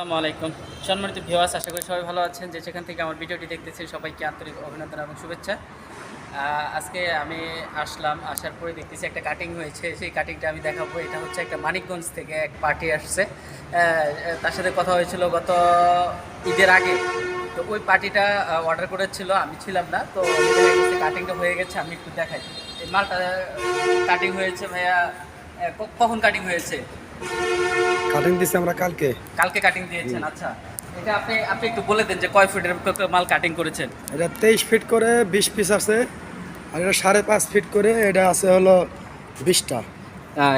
আসসালামু আলাইকুম। সম্মানিত ভিওয়াস আশা করি সবাই ভালো আছেন। যে সেখান থেকে আমার ভিডিওটি দেখতেছেন, সবাইকে আন্তরিক অভিনন্দন এবং শুভেচ্ছা। আজকে আমি আসলাম, আসার পরে দেখতেছি একটা কাটিং হয়েছে। সেই কাটিংটা আমি দেখাবো। এটা হচ্ছে একটা মানিকগঞ্জ থেকে এক পার্টি আসছে। তার সাথে কথা হয়েছিল গত ঈদের আগে। তো ওই পার্টিটা অর্ডার করেছিল, আমি ছিলাম না। তো কাটিংটা হয়ে গেছে, আমি একটু দেখাই। মালটা কাটিং হয়েছে ভাইয়া কখন কাটিং হয়েছে? কাটিং দিছি আমরা কালকে। কালকে কাটিং দিয়েছেন আচ্ছা। এটা আপনি আপনি একটু বলে দেন যে কয় ফুটের মাল কাটিং করেছেন? এটা তেইশ ফিট করে বিশ পিস আছে আর এটা সাড়ে পাঁচ ফিট করে এটা আছে হলো বিশটা।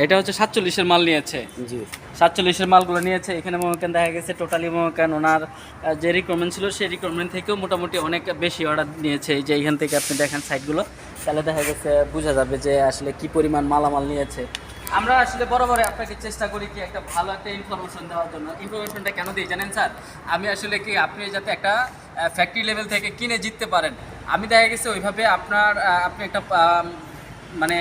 এটা হচ্ছে সাতচল্লিশের মাল নিয়েছে। জি। সাতচল্লিশের মালগুলো নিয়েছে এখানে মোমেকান দেখা গেছে টোটালি মোমেকান ওনার যে রিকোয়ারমেন্ট ছিল সেই রিকোয়ারমেন্ট থেকেও মোটামুটি অনেক বেশি অর্ডার নিয়েছে। এই যে এখান থেকে আপনি দেখেন সাইটগুলো তাহলে দেখা গেছে বোঝা যাবে যে আসলে কি পরিমাণ মালামাল নিয়েছে। আমরা আসলে বরাবর আপনাকে চেষ্টা করি কি একটা ভালো একটা ইনফরমেশন দেওয়ার জন্য। ইনফরমেশনটা কেন দিই জানেন স্যার? আমি আসলে কি, আপনি যাতে একটা ফ্যাক্টরি লেভেল থেকে কিনে জিততে পারেন। আমি দেখা গেছে ওইভাবে আপনার আপনি একটা মানে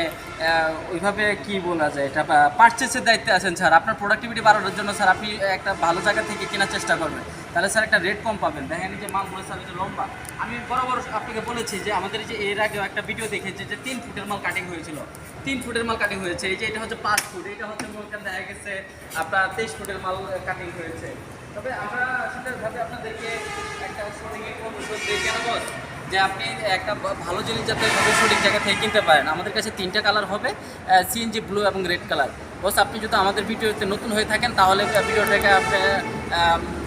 ওইভাবে কি বলা যায় এটা? পারচেসের দায়িত্বে আছেন স্যার। আপনার প্রোডাক্টিভিটি বাড়ানোর জন্য স্যার আপনি একটা ভালো জায়গা থেকে কেনার চেষ্টা করবেন। তাহলে স্যার একটা রেট কম পাবেন। দেখেন যে মালগুলো স্যার যে লম্বা। আমি বরাবর আপনাকে বলেছি যে আমাদের যে এর আগেও একটা ভিডিও দেখেছি যে তিন ফুটের মাল কাটিং হয়েছিল। তিন ফুটের মাল কাটিং হয়েছে। এই যে এটা হচ্ছে পাঁচ ফুট। এটা হচ্ছে দেখা গেছে আপনার তেইশ ফুটের মাল কাটিং হয়েছে। তবে আমরা আসলে ভাবে আপনাদেরকে একটা শুটিং এর কৌশল দিই কেন বল যে আপনি একটা ভালো জিনিস যাতে সঠিক জায়গা থেকে কিনতে পারেন। আমাদের কাছে তিনটা কালার হবে সিএনজি ব্লু এবং রেড কালার বস আপনি যদি আমাদের ভিডিওতে নতুন হয়ে থাকেন, তাহলে ভিডিওটাকে আপনি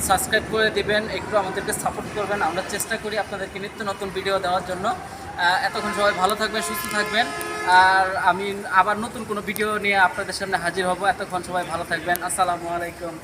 সাবস্ক্রাইব করে দিবেন, একটু আমাদেরকে সাপোর্ট করবেন। আমরা চেষ্টা করি আপনাদেরকে নিত্য নতুন ভিডিও দেওয়ার জন্য। এতক্ষণ সবাই ভালো থাকবেন, সুস্থ থাকবেন। আর আমি আবার নতুন কোনো ভিডিও নিয়ে আপনাদের সামনে হাজির হব। এতক্ষণ সবাই ভালো থাকবেন। আসসালামু আলাইকুম।